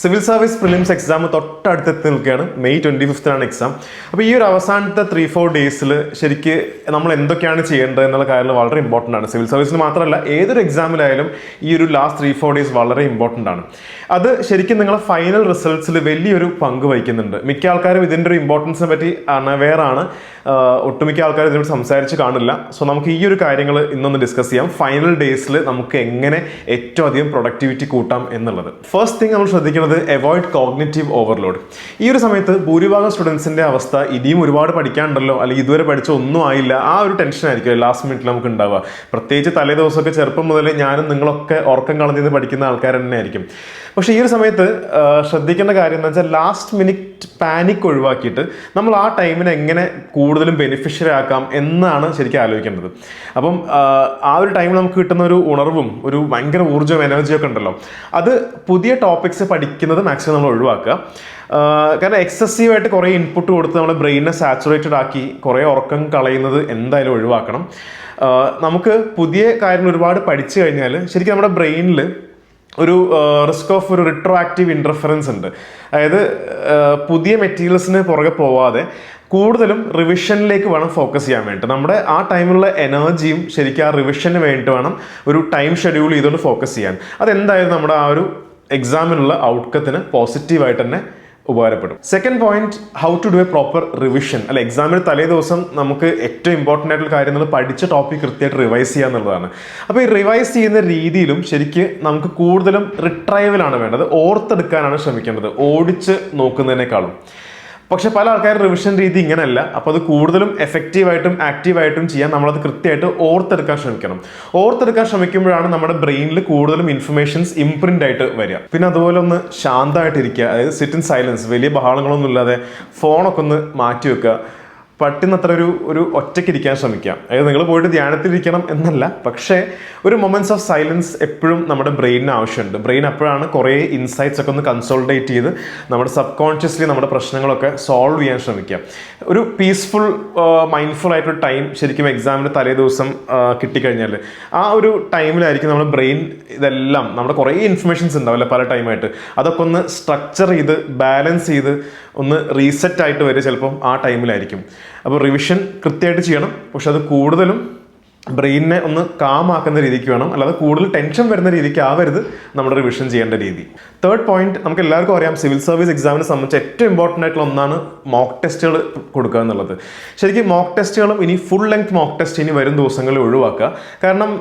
Civil service prelims exam തൊട്ടടുത്ത് എത്തി നിൽക്കുകയാണ്. മെയ് ട്വന്റി ഫിഫ്ത്തിനാണ് എക്സാം അപ്പോൾ ഈ ഒരു അവസാനത്തെ ത്രീ ഫോർ ഡേയ്സിൽ ശരിക്ക് നമ്മൾ എന്തൊക്കെയാണ് ചെയ്യേണ്ടത് എന്നുള്ള കാര്യങ്ങൾ വളരെ ഇമ്പോർട്ടന്റ് ആണ്. സിവിൽ സർവീസിന് മാത്രമല്ല ഏതൊരു എക്സാമിലായാലും ഈ ഒരു ലാസ്റ്റ് ത്രീ ഫോർ ഡേയ്സ് വളരെ ഇമ്പോർട്ടന്റ് ആണ്. അത് ശരിക്കും നിങ്ങളെ ഫൈനൽ റിസൾട്ട്സിൽ വലിയൊരു പങ്ക് വഹിക്കുന്നുണ്ട്. മിക്ക ആൾക്കാരും ഇതിന്റെ ഒരു ഇമ്പോർട്ടൻസിനെ പറ്റി അണവെയർ ആണ് ഒട്ടുമിക്ക ആൾക്കാർ ഇതിനോട് സംസാരിച്ച് കാണില്ല. സോ നമുക്ക് ഈ ഒരു കാര്യങ്ങൾ ഇന്നൊന്ന് ഡിസ്കസ് ചെയ്യാം. ഫൈനൽ ഡേയ്സിൽ നമുക്ക് എങ്ങനെ ഏറ്റവും അധികം പ്രൊഡക്ടിവിറ്റി കൂട്ടാം എന്നുള്ളത്. ഫസ്റ്റ് തിങ് നമ്മൾ ശ്രദ്ധിക്കുന്നത് അവോയ്ഡ് കോഗ്നേറ്റീവ് ഓവർലോഡ് ഈ ഒരു സമയത്ത് ഭൂരിഭാഗം സ്റ്റുഡൻസിന്റെ അവസ്ഥ ഇനിയും ഒരുപാട് പഠിക്കാനുണ്ടല്ലോ അല്ലെങ്കിൽ ഇതുവരെ പഠിച്ച ഒന്നും ആയില്ല ആ ഒരു ടെൻഷൻ ആയിരിക്കും ലാസ്റ്റ് മിനിറ്റിൽ നമുക്ക് ഉണ്ടാവുക. പ്രത്യേകിച്ച് തലേ ദിവസമൊക്കെ ചെറുപ്പം മുതൽ ഞാനും നിങ്ങളൊക്കെ ഉറക്കം കളഞ്ഞിരുന്ന് പഠിക്കുന്ന ആൾക്കാർ തന്നെ ആയിരിക്കും. പക്ഷേ ഈ ഒരു സമയത്ത് ശ്രദ്ധിക്കേണ്ട കാര്യം എന്ന് വെച്ചാൽ ലാസ്റ്റ് മിനിറ്റ് പാനിക് ഒഴിവാക്കിയിട്ട് നമ്മൾ ആ ടൈമിനെ എങ്ങനെ കൂടുതലും ബെനിഫിഷ്യറി ആക്കാം എന്നാണ് ശരിക്കും ആലോചിക്കേണ്ടത്. അപ്പം ആ, ഒരു ടൈമിൽ നമുക്ക് കിട്ടുന്ന ഒരു ഉണർവും ഒരു ഭയങ്കര ഊർജവും എനർജിയൊക്കെ ഉണ്ടല്ലോ. അത് പുതിയ ടോപ്പിക്സ് പഠിക്കുന്നത് മാക്സിമം നമ്മൾ ഒഴിവാക്കുക. കാരണം എക്സസീവായിട്ട് കുറേ ഇൻപുട്ട് കൊടുത്ത് നമ്മുടെ ബ്രെയിനെ സാച്ചുറേറ്റഡ് ആക്കി കുറേ ഉറക്കം കളയുന്നത് എന്തായാലും ഒഴിവാക്കണം. നമുക്ക് പുതിയ കാര്യങ്ങൾ ഒരുപാട് പഠിച്ചു കഴിഞ്ഞാൽ ശരിക്കും നമ്മുടെ ബ്രെയിനിൽ ഒരു റിസ്ക് ഓഫ് ഒരു റിട്രോആക്റ്റീവ് ഇന്റർഫറൻസ് ഉണ്ട്. അതായത് പുതിയ മെറ്റീരിയൽസിന് പുറകെ പോവാതെ കൂടുതലും റിവിഷനിലേക്ക് വേണം ഫോക്കസ് ചെയ്യാൻ വേണ്ടി നമ്മുടെ ആ ടൈമിലുള്ള എനർജിയും ശരിക്കും ആ റിവിഷന് വേണ്ടി വേണം ഒരു ടൈം ഷെഡ്യൂൾ ചെയ്തുകൊണ്ട് ഫോക്കസ് ചെയ്യാൻ. അതെന്തായാലും നമ്മുടെ ആ ഒരു എക്സാമിനുള്ള ഔട്ട്കത്തിന് പോസിറ്റീവായിട്ട് തന്നെ ഉപകാരപ്പെടും. Second point how to do a proper revision അല്ല എക്സാമിന് തലേ ദിവസം നമുക്ക് ഏറ്റവും ഇമ്പോർട്ടന്റ് ആയിട്ടുള്ള കാര്യം എന്നുള്ളത് പഠിച്ച ടോപ്പിക് കൃത്യമായിട്ട് റിവൈസ് ചെയ്യുക എന്നുള്ളതാണ്. അപ്പോൾ ഈ റിവൈസ് ചെയ്യുന്ന രീതിയിലും ശരിക്ക് നമുക്ക് കൂടുതലും റിട്രൈവലാണ് വേണ്ടത്. ഓർത്തെടുക്കാനാണ് ശ്രമിക്കേണ്ടത്. ഓടിച്ച് നോക്കുന്നതിനേക്കാളും. പക്ഷെ പല ആൾക്കാരും റിവിഷൻ രീതി ഇങ്ങനെയല്ല. അപ്പോൾ അത് കൂടുതലും എഫക്റ്റീവായിട്ടും ആക്റ്റീവായിട്ടും ചെയ്യാൻ നമ്മളത് കൃത്യമായിട്ട് ഓർത്തെടുക്കാൻ ശ്രമിക്കണം. ഓർത്തെടുക്കാൻ ശ്രമിക്കുമ്പോഴാണ് നമ്മുടെ ബ്രെയിനിൽ കൂടുതലും ഇൻഫർമേഷൻസ് ഇംപ്രിന്റ് ആയിട്ട് വരിക. പിന്നെ അതുപോലെ ഒന്ന് ശാന്തമായിട്ടിരിക്കുക. അതായത് സിറ്റ് ഇൻ സൈലൻസ് വലിയ ബഹളങ്ങളൊന്നും ഇല്ലാതെ ഫോണൊക്കെ ഒന്ന് മാറ്റി വെക്കുക പറ്റുന്നത്ര ഒരു ഒരു ഒറ്റയ്ക്ക് ഇരിക്കാൻ ശ്രമിക്കാം. അതായത് നിങ്ങൾ പോയിട്ട് ധ്യാനത്തിലിരിക്കണം എന്നല്ല പക്ഷേ ഒരു മൊമെന്റ്സ് ഓഫ് സൈലൻസ് എപ്പോഴും നമ്മുടെ ബ്രെയിനിന് ആവശ്യമുണ്ട്. ബ്രെയിൻ അപ്പോഴാണ് കുറേ ഇൻസൈറ്റ്സ് ഒക്കെ ഒന്ന് കൺസോൾട്ടേറ്റ് ചെയ്ത് നമ്മുടെ സബ് കോൺഷ്യസ്ലി നമ്മുടെ പ്രശ്നങ്ങളൊക്കെ സോൾവ് ചെയ്യാൻ ശ്രമിക്കുക. ഒരു പീസ്ഫുൾ മൈൻഡ്ഫുൾ ആയിട്ടൊരു ടൈം ശരിക്കും എക്സാമിന്റെ തലേ ദിവസം കിട്ടിക്കഴിഞ്ഞാൽ ആ ഒരു ടൈമിലായിരിക്കും നമ്മുടെ ബ്രെയിൻ ഇതെല്ലാം നമ്മുടെ കുറേ ഇൻഫർമേഷൻസ് ഉണ്ടാവില്ല പല ടൈമായിട്ട് അതൊക്കെ ഒന്ന് സ്ട്രക്ചർ ചെയ്ത് ബാലൻസ് ചെയ്ത് ഒന്ന് റീസെറ്റ് ആയിട്ട് വരെ ചിലപ്പം ആ ടൈമിലായിരിക്കും അപ്പോൾ റിവിഷൻ കൃത്യമായിട്ട് ചെയ്യണം. പക്ഷെ അത് കൂടുതലും ബ്രെയിനിനെ ഒന്ന് കാമാക്കുന്ന രീതിക്ക് വേണം. അല്ലാതെ കൂടുതൽ ടെൻഷൻ വരുന്ന രീതിക്ക് ആവരുത് നമ്മുടെ റിവിഷൻ ചെയ്യേണ്ട രീതി. തേർഡ് പോയിന്റ് നമുക്ക് എല്ലാവർക്കും അറിയാം സിവിൽ സർവീസ് എക്സാമിനെ സംബന്ധിച്ച് ഏറ്റവും ഇമ്പോർട്ടന്റ് ആയിട്ടുള്ള ഒന്നാണ് മോക്ക് ടെസ്റ്റുകൾ കൊടുക്കുക എന്നുള്ളത്. ശരിക്കും മോക്ക് ടെസ്റ്റുകളും ഇനി ഫുൾ ലെങ്ത് മോക്ക് ടെസ്റ്റ് ഇനി വരും ദിവസങ്ങളിൽ ഒഴിവാക്കുക. കാരണം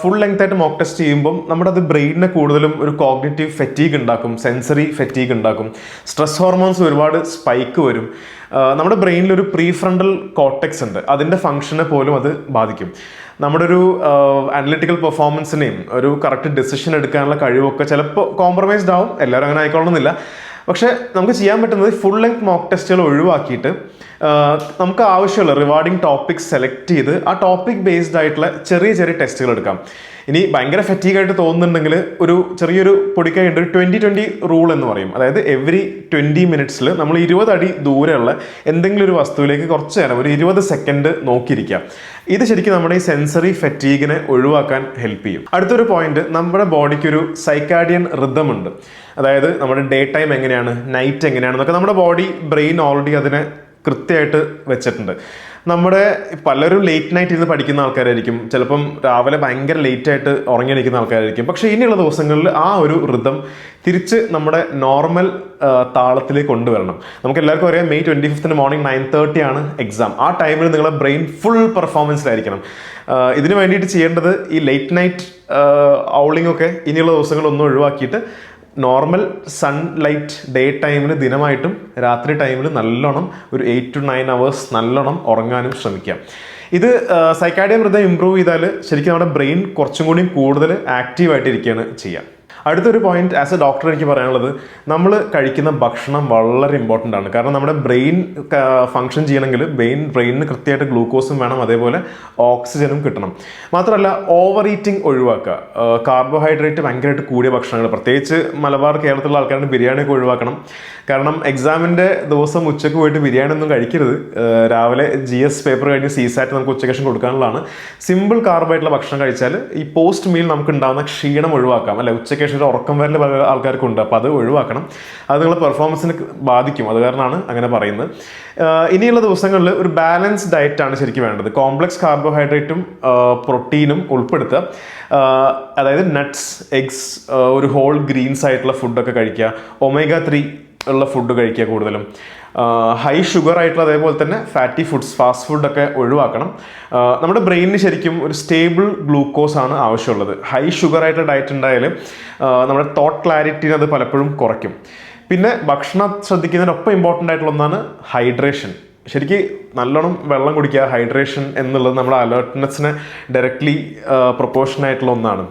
ഫുൾ ലെങ്ത് ആയിട്ട് മോക്ക് ടെസ്റ്റ് ചെയ്യുമ്പം നമ്മുടെ അത് ബ്രെയിനിനെ കൂടുതലും ഒരു കോഗ്നേറ്റീവ് ഫെറ്റീഗ് ഉണ്ടാക്കും സെൻസറി ഫെറ്റീഗ് ഉണ്ടാക്കും. സ്ട്രെസ് ഹോർമോൺസ് ഒരുപാട് സ്പൈക്ക് വരും. നമ്മുടെ ബ്രെയിനിൽ ഒരു പ്രീ ഫ്രണ്ടൽ കോട്ടക്സ് ഉണ്ട് അതിന്റെ ഫംഗ്ഷനെ പോലും അത് ബാധിക്കും. നമ്മുടെ ഒരു അനലിറ്റിക്കൽ പെർഫോമൻസിനെയും ഒരു കറക്റ്റ് ഡെസിഷൻ എടുക്കാനുള്ള കഴിവൊക്കെ ചിലപ്പോൾ കോംപ്രമൈസ്ഡ് ആവും. എല്ലാവരും അങ്ങനെ ആയിക്കോളണമെന്നില്ല പക്ഷേ നമുക്ക് ചെയ്യാൻ പറ്റുന്നത് ഫുൾ ലെങ്ത് മോക്ക് ടെസ്റ്റുകൾ ഒഴിവാക്കിയിട്ട് നമുക്ക് ആവശ്യമുള്ള റിവാർഡിങ് ടോപ്പിക് സെലക്ട് ചെയ്ത് ആ ടോപ്പിക് ബേസ്ഡ് ആയിട്ടുള്ള ചെറിയ ചെറിയ ടെസ്റ്റുകൾ എടുക്കാം. ഇനി ഭയങ്കര ആയിട്ട് തോന്നുന്നുണ്ടെങ്കിൽ ഒരു ചെറിയൊരു പൊടിക്കൈയുണ്ട് ഒരു ട്വന്റി ട്വന്റി റൂൾ എന്ന് പറയും. അതായത് എവറി ട്വന്റി മിനിറ്റ്സിൽ നമ്മൾ ഇരുപത് അടി ദൂരെയുള്ള എന്തെങ്കിലും ഒരു വസ്തുവിലേക്ക് കുറച്ച് നേരം ഒരു ഇരുപത് സെക്കൻഡ് നോക്കിയിരിക്കുക. ഇത് ശരിക്കും നമ്മുടെ ഈ സെൻസറി ഫറ്റീഗിനെ ഒഴിവാക്കാൻ ഹെൽപ്പ് ചെയ്യും. അടുത്തൊരു പോയിന്റ് നമ്മുടെ ബോഡിക്ക് ഒരു സൈക്കാഡിയൻ റിതം ഉണ്ട്. അതായത് നമ്മുടെ ഡേ ടൈം എങ്ങനെയാണ് നൈറ്റ് എങ്ങനെയാണ് എന്നൊക്കെ നമ്മുടെ ബോഡി ബ്രെയിൻ ഓൾറെഡി അതിനെ കൃത്യമായിട്ട് വെച്ചിട്ടുണ്ട്. നമ്മുടെ പലരും ലേറ്റ് നൈറ്റ് ഇരുന്ന് പഠിക്കുന്ന ആൾക്കാരായിരിക്കും. ചിലപ്പം രാവിലെ ഭയങ്കര ലേറ്റ് ആയിട്ട് ഉറങ്ങിയിരിക്കുന്ന ആൾക്കാരായിരിക്കും. പക്ഷേ ഇനിയുള്ള ദിവസങ്ങളിൽ ആ ഒരു ഋതം തിരിച്ച് നമ്മുടെ നോർമൽ താളത്തിലേക്ക് കൊണ്ടുവരണം. നമുക്ക് എല്ലാവർക്കും അറിയാം മെയ് ട്വന്റി ഫിഫ്ത്തിന് മോർണിംഗ് നയൻ തേർട്ടി ആണ് എക്സാം ആ ടൈമിൽ നിങ്ങളുടെ ബ്രെയിൻ ഫുൾ പെർഫോമൻസിലായിരിക്കണം ഇതിന് വേണ്ടിയിട്ട് ചെയ്യേണ്ടത് ഈ ലേറ്റ് നൈറ്റ് ഔളിംഗ് ഒക്കെ ഇനിയുള്ള ദിവസങ്ങളൊന്നും ഒഴിവാക്കിയിട്ട് നോർമൽ സൺലൈറ്റ് ഡേ ടൈമിൽ ദിനമായിട്ടും രാത്രി ടൈമിൽ നല്ലോണം ഒരു എയ്റ്റ് ടു നയൻ അവേഴ്സ് നല്ലോണം ഉറങ്ങാനും ശ്രമിക്കാം. ഇത് സൈക്കാഡിയം ഹൃദയം ഇമ്പ്രൂവ് ചെയ്താൽ ശരിക്കും നമ്മുടെ ബ്രെയിൻ കുറച്ചും കൂടി കൂടുതൽ ആക്റ്റീവായിട്ടിരിക്കുകയാണ് ചെയ്യുക അടുത്തൊരു പോയിന്റ് ആസ് എ ഡോക്ടർ എനിക്ക് പറയാനുള്ളത് നമ്മൾ കഴിക്കുന്ന ഭക്ഷണം വളരെ ഇമ്പോർട്ടന്റ് ആണ്. കാരണം നമ്മുടെ ബ്രെയിൻ ഫങ്ഷൻ ചെയ്യണമെങ്കിൽ ബ്രെയിൻ ബ്രെയിനിന് കൃത്യമായിട്ട് ഗ്ലൂക്കോസും വേണം അതേപോലെ ഓക്സിജനും കിട്ടണം. മാത്രമല്ല ഓവർ ഈറ്റിംഗ് ഒഴിവാക്കുക കാർബോഹൈഡ്രേറ്റ് ഭയങ്കരമായിട്ട് കൂടിയ ഭക്ഷണങ്ങൾ. പ്രത്യേകിച്ച് മലബാർ കേരളത്തിലുള്ള ആൾക്കാരുടെ ബിരിയാണിയൊക്കെ ഒഴിവാക്കണം. കാരണം എക്സാമിന്റെ ദിവസം ഉച്ചയ്ക്ക് പോയിട്ട് ബിരിയാണി ഒന്നും കഴിക്കരുത്. രാവിലെ ജി എസ് പേപ്പർ കഴിഞ്ഞ് സി സാറ്റ് നമുക്ക് ഉച്ചയ്ക്ക് ശേഷം കൊടുക്കാനുള്ളതാണ് സിമ്പിൾ കാർബായിട്ടുള്ള ഭക്ഷണം കഴിച്ചാൽ ഈ പോസ്റ്റ് മീൽ നമുക്ക് ഉണ്ടാകുന്ന ക്ഷീണം ഒഴിവാക്കാം. അല്ലെ ഉച്ചയ്ക്ക് പേഷ്യന്റ് ഉറക്കം വരൽ പല ആൾക്കാർക്കുണ്ട്. അപ്പോൾ അത് ഒഴിവാക്കണം. അത് നിങ്ങളുടെ പെർഫോമൻസിന് ബാധിക്കും. അത് കാരണമാണ് അങ്ങനെ പറയുന്നത്. ഇനിയുള്ള ദിവസങ്ങളിൽ ഒരു ബാലൻസ് ഡയറ്റാണ് ശരിക്കും വേണ്ടത്. കോംപ്ലക്സ് കാർബോഹൈഡ്രേറ്റും പ്രോട്ടീനും ഉൾപ്പെടുത്തുക. അതായത് നട്ട്സ് എഗ്സ് ഒരു ഹോൾ ഗ്രീൻസ് ആയിട്ടുള്ള ഫുഡൊക്കെ കഴിക്കുക. ഒമേഗ ത്രീ ഉള്ള ഫുഡ് കഴിക്കുക കൂടുതലും. ഹൈ ഷുഗർ ആയിട്ടുള്ള അതേപോലെ തന്നെ ഫാറ്റി ഫുഡ്സ് ഫാസ്റ്റ് ഫുഡൊക്കെ ഒഴിവാക്കണം. നമ്മുടെ ബ്രെയിനിന് ശരിക്കും ഒരു സ്റ്റേബിൾ ഗ്ലൂക്കോസ് ആണ് ആവശ്യമുള്ളത്. ഹൈ ഷുഗർ ആയിട്ടുള്ള ഡയറ്റ് ഉണ്ടായാൽ നമ്മുടെ തോട്ട് ക്ലാരിറ്റിനെ അത് പലപ്പോഴും കുറയ്ക്കും. പിന്നെ ഭക്ഷണം ശ്രദ്ധിക്കുന്നതിനൊപ്പം ഇമ്പോർട്ടന്റ് ആയിട്ടുള്ള ഒന്നാണ് ഹൈഡ്രേഷൻ ശരിക്ക് നല്ലോണം വെള്ളം കുടിക്കുക ഹൈഡ്രേഷൻ എന്നുള്ളത് നമ്മുടെ അലേർട്ട്നെസ്സിനെ ഡയറക്റ്റ്ലി പ്രൊപ്പോർഷൻ ആയിട്ടുള്ള ഒന്നാണ്.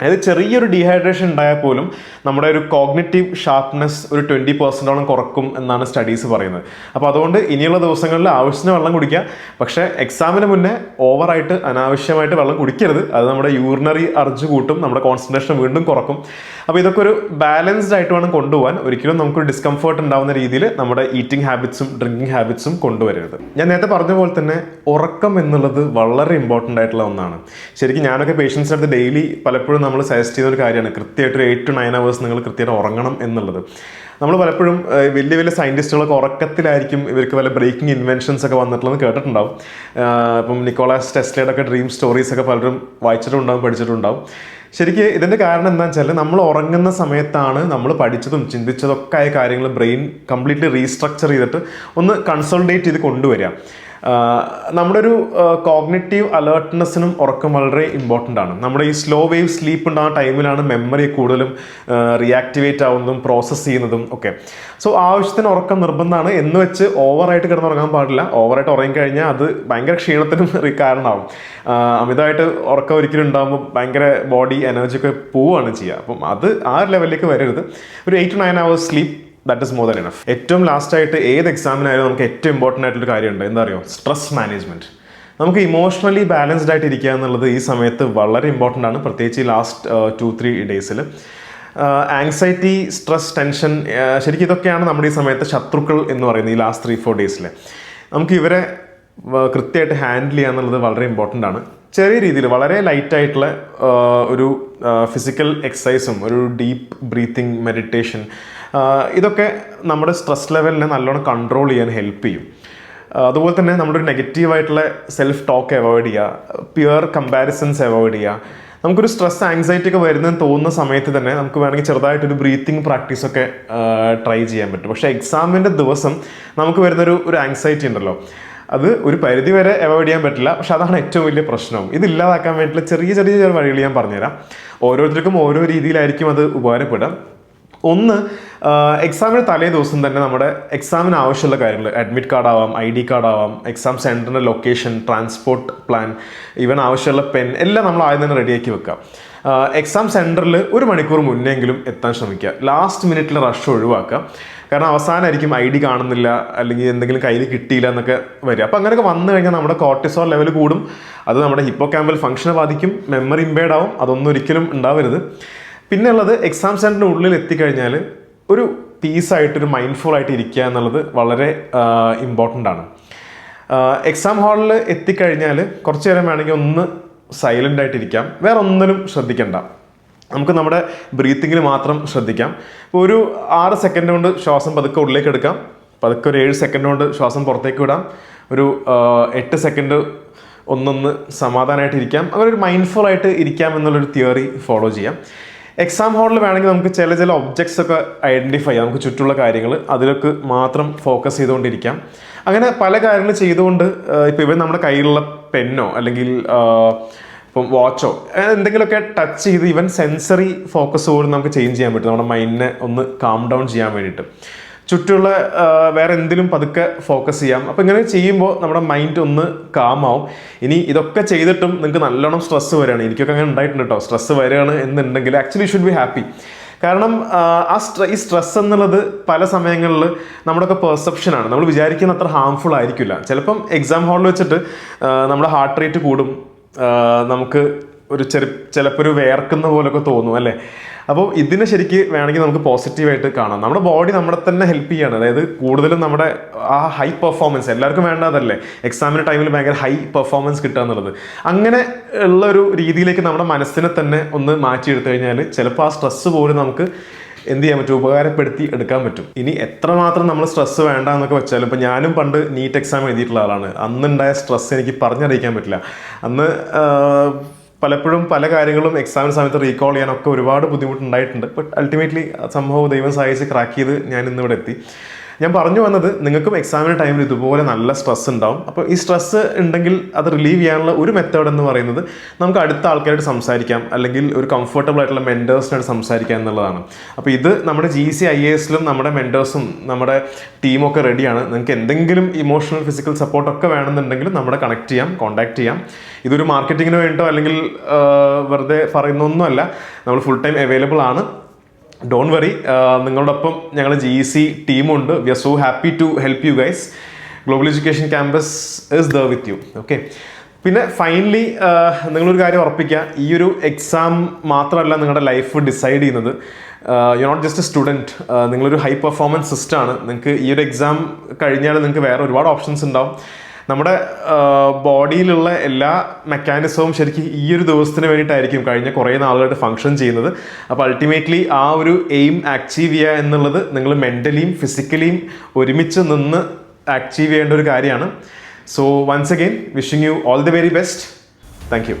അതായത് ചെറിയൊരു ഡീഹൈഡ്രേഷൻ ഉണ്ടായാൽ പോലും നമ്മുടെ ഒരു കോഗ്നറ്റീവ് ഷാർപ്നെസ് ഒരു ട്വന്റി പെർസെന്റോളം കുറക്കും എന്നാണ് സ്റ്റഡീസ് പറയുന്നത്. അപ്പോൾ അതുകൊണ്ട് ഇനിയുള്ള ദിവസങ്ങളിൽ ആവശ്യത്തിന് വെള്ളം കുടിക്കുക. പക്ഷേ എക്സാമിന് മുന്നേ ഓവറായിട്ട് അനാവശ്യമായിട്ട് വെള്ളം കുടിക്കരുത്. അത് നമ്മുടെ യൂറിനറി അർജ് കൂട്ടും നമ്മുടെ കോൺസെൻട്രേഷൻ വീണ്ടും കുറക്കും. അപ്പോൾ ഇതൊക്കെ ഒരു ബാലൻസ്ഡ് ആയിട്ട് വേണം കൊണ്ടുപോകാൻ. ഒരിക്കലും നമുക്കൊരു ഡിസ്കംഫർട്ട് ഉണ്ടാവുന്ന രീതിയിൽ നമ്മുടെ ഈറ്റിംഗ് ഹാബിറ്റ്സും ഡ്രിങ്കിങ് ഹാബിറ്റ്സും കൊണ്ടുവരരുത്. ഞാൻ നേരത്തെ പറഞ്ഞ പോലെ തന്നെ ഉറക്കം എന്നുള്ളത് വളരെ ഇമ്പോർട്ടന്റ് ആയിട്ടുള്ള ഒന്നാണ്. ശരിക്കും ഞാനൊക്കെ പേഷ്യൻസിനടുത്ത് ഡെയിലി പലപ്പോഴും നമ്മൾ സജസ്റ്റ് ചെയ്യുന്ന ഒരു കാര്യമാണ്. കൃത്യമായിട്ട് ഒരു എയ്റ്റ് ടു നയൻ അവേഴ്സ് നിങ്ങൾ കൃത്യമായിട്ട് ഉറങ്ങണം എന്നുള്ളത്. നമ്മൾ പലപ്പോഴും വലിയ വലിയ സയന്റിസ്റ്റുകളൊക്കെ ഉറക്കത്തിലായിരിക്കും ഇവർക്ക് വല്ല ബ്രേക്കിംഗ് ഇൻവെൻഷൻസ് ഒക്കെ വന്നിട്ടുള്ളത് കേട്ടിട്ടുണ്ടാവും. ഇപ്പം നിക്കോളാസ് ടെസ്ലയുടെ ഒക്കെ ഡ്രീം സ്റ്റോറീസ് ഒക്കെ പലരും വായിച്ചിട്ടുണ്ടാവും പഠിച്ചിട്ടുണ്ടാവും. ശരിക്കും ഇതിന്റെ കാരണം എന്താണെന്ന് വെച്ചാൽ നമ്മൾ ഉറങ്ങുന്ന സമയത്താണ് നമ്മൾ പഠിച്ചതും ചിന്തിച്ചതൊക്കെ ആയ കാര്യങ്ങൾ ബ്രെയിൻ കംപ്ലീറ്റ്ലി റീസ്ട്രക്ചർ ചെയ്തിട്ട് ഒന്ന് കൺസോൾഡേറ്റ് ചെയ്ത് കൊണ്ടുവരിക. നമ്മുടെ ഒരു കോഗ്നറ്റീവ് അലേർട്ട്നെസ്സിനും ഉറക്കം വളരെ ഇമ്പോർട്ടന്റ് ആണ്. നമ്മുടെ ഈ സ്ലോ വേവ് സ്ലീപ്പ് ഉണ്ടാകുന്ന ടൈമിലാണ് മെമ്മറി കൂടുതലും റിയാക്ടിവേറ്റ് ആവുന്നതും പ്രോസസ്സ് ചെയ്യുന്നതും ഒക്കെ. സോ ആവശ്യത്തിന് ഉറക്കം നിർബന്ധമാണ്. എന്ന് വെച്ച് ഓവറായിട്ട് കിടന്നുറങ്ങാൻ പാടില്ല. ഓവറായിട്ട് ഉറങ്ങിക്കഴിഞ്ഞാൽ അത് ഭയങ്കര ക്ഷീണത്തിനും കാരണമാവും. അമിതമായിട്ട് ഉറക്കം ഒരിക്കലും ഉണ്ടാകുമ്പോൾ ഭയങ്കര ബോഡി എനർജി ഒക്കെ പോവുകയാണ് ചെയ്യുക. അപ്പം അത് ആ ലെവലിലേക്ക് വരരുത്. ഒരു eight to nine hours sleep that is more than enough ഏറ്റവും ലാസ്റ്റ് ആയിട്ട് ഏത് എക്സാമിനായാലും നമുക്ക് ഏറ്റവും ഇമ്പോർട്ടന്റ് ആയിട്ടുള്ള കാര്യമുണ്ട്. എന്താ അറിയോ? സ്ട്രെസ് മാനേജ്മെന്റ് നമുക്ക് ഇമോഷണലി ബാലൻസ്ഡ് ആയിട്ട് ഇരിക്കുക എന്നുള്ളത് ഈ സമയത്ത് വളരെ ഇമ്പോർട്ടന്റ് ആണ്. പ്രത്യേകിച്ച് ഈ ലാസ്റ്റ് ടു ത്രീ ഡേയ്സിൽ ആങ്സൈറ്റി സ്ട്രെസ് ടെൻഷൻ ശരിക്കും ഇതൊക്കെയാണ് നമ്മുടെ ഈ സമയത്ത് ശത്രുക്കൾ എന്ന് പറയുന്നത് ഈ ലാസ്റ്റ് ത്രീ ഫോർ ഡേയ്സിൽ നമുക്ക് ഇവരെ കൃത്യമായിട്ട് ഹാൻഡിൽ ചെയ്യുക എന്നുള്ളത് വളരെ ഇമ്പോർട്ടന്റ് ആണ്. ചെറിയ രീതിയിൽ വളരെ ലൈറ്റ് ആയിട്ടുള്ള ഒരു ഫിസിക്കൽ എക്സസൈസും ഒരു ഡീപ്പ് ബ്രീത്തിങ് മെഡിറ്റേഷൻ ഇതൊക്കെ നമ്മുടെ സ്ട്രെസ് ലെവലിനെ നല്ലോണം കൺട്രോൾ ചെയ്യാൻ ഹെൽപ്പ് ചെയ്യും. അതുപോലെ തന്നെ നമ്മുടെ ഒരു നെഗറ്റീവായിട്ടുള്ള സെൽഫ് ടോക്ക് അവോയ്ഡ് ചെയ്യുക പ്യുവർ കമ്പാരിസൺസ് അവോയ്ഡ് ചെയ്യുക. നമുക്കൊരു സ്ട്രെസ് ആങ്സൈറ്റി ഒക്കെ വരുന്നതെന്ന് തോന്നുന്ന സമയത്ത് തന്നെ നമുക്ക് വേണമെങ്കിൽ ചെറുതായിട്ടൊരു ബ്രീത്തിങ് പ്രാക്ടീസ് ഒക്കെ ട്രൈ ചെയ്യാൻ പറ്റും. പക്ഷേ എക്സാമിന്റെ ദിവസം നമുക്ക് വരുന്നൊരു ഒരു ആങ്സൈറ്റി ഉണ്ടല്ലോ. അത് ഒരു പരിധി വരെ അവോയ്ഡ് ചെയ്യാൻ പറ്റില്ല. പക്ഷേ അതാണ് ഏറ്റവും വലിയ പ്രശ്നവും ഇതില്ലാതാക്കാൻ വേണ്ടിയിട്ടുള്ള ചെറിയ ചെറിയ ചെറിയ വഴികൾ ഞാൻ പറഞ്ഞുതരാം. ഓരോരുത്തർക്കും ഓരോ രീതിയിലായിരിക്കും അത് ഉപകാരപ്പെടുക. ഒന്ന് എക്സാമിന് തലേ ദിവസം തന്നെ നമ്മുടെ എക്സാമിന് ആവശ്യമുള്ള കാര്യങ്ങൾ അഡ്മിറ്റ് കാർഡ് ആവാം ഐ ഡി കാർഡ് ആവാം എക്സാം സെന്ററിന്റെ ലൊക്കേഷൻ ട്രാൻസ്പോർട്ട് പ്ലാൻ ഈവൻ ആവശ്യമുള്ള പെൻ എല്ലാം നമ്മൾ ആദ്യം തന്നെ റെഡിയാക്കി വെക്കാം. എക്സാം സെന്ററിൽ ഒരു മണിക്കൂർ മുന്നെങ്കിലും എത്താൻ ശ്രമിക്കുക. ലാസ്റ്റ് മിനിറ്റിൽ റഷ് ഒഴിവാക്കുക. കാരണം അവസാനമായിരിക്കും ഐ ഡി കാണുന്നില്ല അല്ലെങ്കിൽ എന്തെങ്കിലും കയ്യിൽ കിട്ടിയില്ല എന്നൊക്കെ വരിക. അപ്പോൾ അങ്ങനെയൊക്കെ വന്നു കഴിഞ്ഞാൽ നമ്മുടെ കോർട്ടിസോൾ ലെവൽ കൂടും. അത് നമ്മുടെ ഹിപ്പോ ക്യാമ്പൽ ഫംഗ്ഷനെ ബാധിക്കും മെമ്മറി ഇമ്പേർഡ് ആവും. അതൊന്നും ഒരിക്കലും ഉണ്ടാവരുത്. പിന്നെ ഉള്ളത് എക്സാം സെന്ററിന്റെ ഉള്ളിൽ എത്തിക്കഴിഞ്ഞാൽ ഒരു പീസായിട്ട് ഒരു മൈൻഡ്ഫുൾ ആയിട്ട് ഇരിക്കുക എന്നുള്ളത് വളരെ ഇമ്പോർട്ടന്റ് ആണ്. എക്സാം ഹാളിൽ എത്തിക്കഴിഞ്ഞാൽ കുറച്ച് നേരം വേണമെങ്കിൽ ഒന്ന് സൈലന്റ് ആയിട്ടിരിക്കാം വേറെ ഒന്നിനും ശ്രദ്ധിക്കണ്ട. നമുക്ക് നമ്മുടെ ബ്രീത്തിങ്ങിന് മാത്രം ശ്രദ്ധിക്കാം. ഒരു ആറ് സെക്കൻഡ് കൊണ്ട് ശ്വാസം പതുക്കെ ഉള്ളിലേക്ക് എടുക്കാം. പതുക്കെ ഒരു ഏഴ് സെക്കൻഡ് കൊണ്ട് ശ്വാസം പുറത്തേക്ക് വിടാം. ഒരു എട്ട് സെക്കൻഡ് ഒന്നൊന്ന് സമാധാനമായിട്ട് ഇരിക്കാം. അങ്ങനെ ഒരു മൈൻഡ്ഫുൾ ആയിട്ട് ഇരിക്കാം എന്നുള്ളൊരു തിയറി ഫോളോ ചെയ്യാം. എക്സാം ഹോളിൽ വേണമെങ്കിൽ നമുക്ക് ചില ചില ഒബ്ജക്ട്സ് ഒക്കെ ഐഡന്റിഫൈ ചെയ്യാം. നമുക്ക് ചുറ്റുള്ള കാര്യങ്ങൾ അതിലൊക്കെ മാത്രം ഫോക്കസ് ചെയ്തുകൊണ്ടിരിക്കാം. അങ്ങനെ പല കാര്യങ്ങൾ ചെയ്തുകൊണ്ട് ഇപ്പോൾ ഇവൻ നമ്മുടെ കയ്യിലുള്ള പെന്നോ അല്ലെങ്കിൽ ഇപ്പം വാച്ചോ എന്തെങ്കിലുമൊക്കെ ടച്ച് ചെയ്ത് ഇവൻ സെൻസറി ഫോക്കസ് പോലും നമുക്ക് ചേഞ്ച് ചെയ്യാൻ പറ്റും. നമ്മുടെ മൈൻഡിനെ ഒന്ന് കാം ഡൗൺ ചെയ്യാൻ വേണ്ടിയിട്ട്. ചുറ്റുമുള്ള ആ, വേറെ എന്തിലും പതുക്കെ ഫോക്കസ് ചെയ്യാം. അപ്പം ഇങ്ങനെ ചെയ്യുമ്പോൾ നമ്മുടെ മൈൻഡ് ഒന്ന് കാമാവും ഇനി ഇതൊക്കെ ചെയ്തിട്ടും നിങ്ങൾക്ക് നല്ലോണം സ്ട്രെസ് വരികയാണ് എനിക്കൊക്കെ അങ്ങനെ ഉണ്ടായിട്ടുണ്ട് കേട്ടോ സ്ട്രെസ് വരികയാണ് എന്നുണ്ടെങ്കിൽ ആക്ച്വലി ഷുഡ് ബി ഹാപ്പി കാരണം ആ, ആ സ്ട്രെ ഈ സ്ട്രെസ് എന്നുള്ളത് പല സമയങ്ങളിൽ നമ്മുടെയൊക്കെ പെർസെപ്ഷനാണ് നമ്മൾ വിചാരിക്കുന്ന അത്ര ഹാംഫുൾ ആയിരിക്കില്ല. ചിലപ്പം എക്സാം ഹാളിൽ വെച്ചിട്ട് നമ്മുടെ ഹാർട്ട് റേറ്റ് കൂടും. നമുക്ക് ഒരു ചെറു ചിലപ്പോൾ ഒരു വേർക്കുന്ന പോലൊക്കെ തോന്നും അല്ലേ? അപ്പോൾ ഇതിനെ ശരിക്ക് വേണമെങ്കിൽ നമുക്ക് പോസിറ്റീവായിട്ട് കാണാം. നമ്മുടെ ബോഡി നമ്മളെ തന്നെ ഹെൽപ്പ് ചെയ്യാണ്. അതായത് കൂടുതലും നമ്മുടെ ആ ഹൈ പെർഫോമൻസ് എല്ലാവർക്കും വേണ്ടതല്ലേ എക്സാമിന് ടൈമിൽ ഭയങ്കര ഹൈ പെർഫോമൻസ് കിട്ടുക എന്നുള്ളത്. അങ്ങനെ ഉള്ള ഒരു രീതിയിലേക്ക് നമ്മുടെ മനസ്സിനെ തന്നെ ഒന്ന് മാറ്റിയെടുത്തു കഴിഞ്ഞാൽ ചിലപ്പോൾ ആ സ്ട്രെസ്സ് പോലും നമുക്ക് എന്ത് ചെയ്യാൻ പറ്റും? ഉപകാരപ്പെടുത്തി എടുക്കാൻ പറ്റും. ഇനി എത്രമാത്രം നമ്മൾ സ്ട്രെസ് വേണ്ട എന്നൊക്കെ വെച്ചാലും ഇപ്പം ഞാനും പണ്ട് നീറ്റ് എക്സാം എഴുതിയിട്ടുള്ള ആളാണ്. അന്നുണ്ടായ സ്ട്രെസ് എനിക്ക് പറഞ്ഞറിയിക്കാൻ പറ്റില്ല. അന്ന് പലപ്പോഴും പല കാര്യങ്ങളും എക്സാമിന് സമയത്ത് റീകോൾ ചെയ്യാനൊക്കെ ഒരുപാട് ബുദ്ധിമുട്ടുണ്ടായിട്ടുണ്ട്. ബട്ട് അൾട്ടിമേറ്റ്ലി സംഭവം ദൈവം സഹായിച്ച് ക്രാക്ക് ചെയ്ത് ഞാൻ ഇന്നിവിടെ എത്തി. ഞാൻ പറഞ്ഞു വന്നത് നിങ്ങൾക്കും എക്സാമിന് ടൈമിൽ ഇതുപോലെ നല്ല സ്ട്രെസ് ഉണ്ടാവും. അപ്പോൾ ഈ സ്ട്രെസ് ഉണ്ടെങ്കിൽ അത് റിലീവ് ചെയ്യാനുള്ള ഒരു മെത്തേഡ് എന്ന് പറയുന്നത് നമുക്ക് അടുത്ത ആൾക്കാരായിട്ട് സംസാരിക്കാം. അല്ലെങ്കിൽ ഒരു കംഫർട്ടബിൾ ആയിട്ടുള്ള മെന്റേഴ്സിനായിട്ട് സംസാരിക്കാം എന്നുള്ളതാണ്. അപ്പോൾ ഇത് നമ്മുടെ ജി സി ഐ എസിലും നമ്മുടെ മെന്റേഴ്സും നമ്മുടെ ടീമൊക്കെ റെഡിയാണ് നിങ്ങൾക്ക് എന്തെങ്കിലും ഇമോഷണൽ ഫിസിക്കൽ സപ്പോർട്ടൊക്കെ വേണമെന്നുണ്ടെങ്കിലും നമ്മുടെ കണക്ട് ചെയ്യാം കോൺടാക്ട് ചെയ്യാം. ഇതൊരു മാർക്കറ്റിങ്ങിന് വേണ്ടിയിട്ടോ അല്ലെങ്കിൽ വെറുതെ പറയുന്നൊന്നുമല്ല. നമ്മൾ ഫുൾ ടൈം അവൈലബിൾ ആണ്. ഡോണ്ട് വറി നിങ്ങളോടൊപ്പം ഞങ്ങൾ ജി സി ടീമുണ്ട് we are so happy to help you guys global education campus is the with you okay പിന്നെ ഫൈനലി നിങ്ങളൊരു കാര്യം ഉറപ്പിക്കുക. ഈ ഒരു എക്സാം മാത്രമല്ല നിങ്ങളുടെ ലൈഫ് ഡിസൈഡ് ചെയ്യുന്നത്. യു നോട്ട് ജസ്റ്റ് സ്റ്റുഡന്റ് നിങ്ങളൊരു ഹൈ പെർഫോമൻസ് സിസ്റ്റമാണ് നിങ്ങൾക്ക് ഈ ഒരു എക്സാം കഴിഞ്ഞാൽ നിങ്ങൾക്ക് വേറെ ഒരുപാട് ഓപ്ഷൻസ് ഉണ്ടാവും. നമ്മുടെ ബോഡിയിലുള്ള എല്ലാ മെക്കാനിസവും ശരിക്കും ഈ ഒരു ദിവസത്തിന് വേണ്ടിയിട്ടായിരിക്കും കഴിഞ്ഞ കുറേ നാളുകളായിട്ട് ഫങ്ഷൻ ചെയ്യുന്നത്. അപ്പോൾ അൾട്ടിമേറ്റ്ലി ആ ഒരു എയിം അച്ചീവ് ചെയ്യുക എന്നുള്ളത് നിങ്ങൾ മെന്റലിയും ഫിസിക്കലിയും ഒരുമിച്ച് നിന്ന് അച്ചീവ് ചെയ്യേണ്ട ഒരു കാര്യമാണ്. So once again wishing you all the very best thank you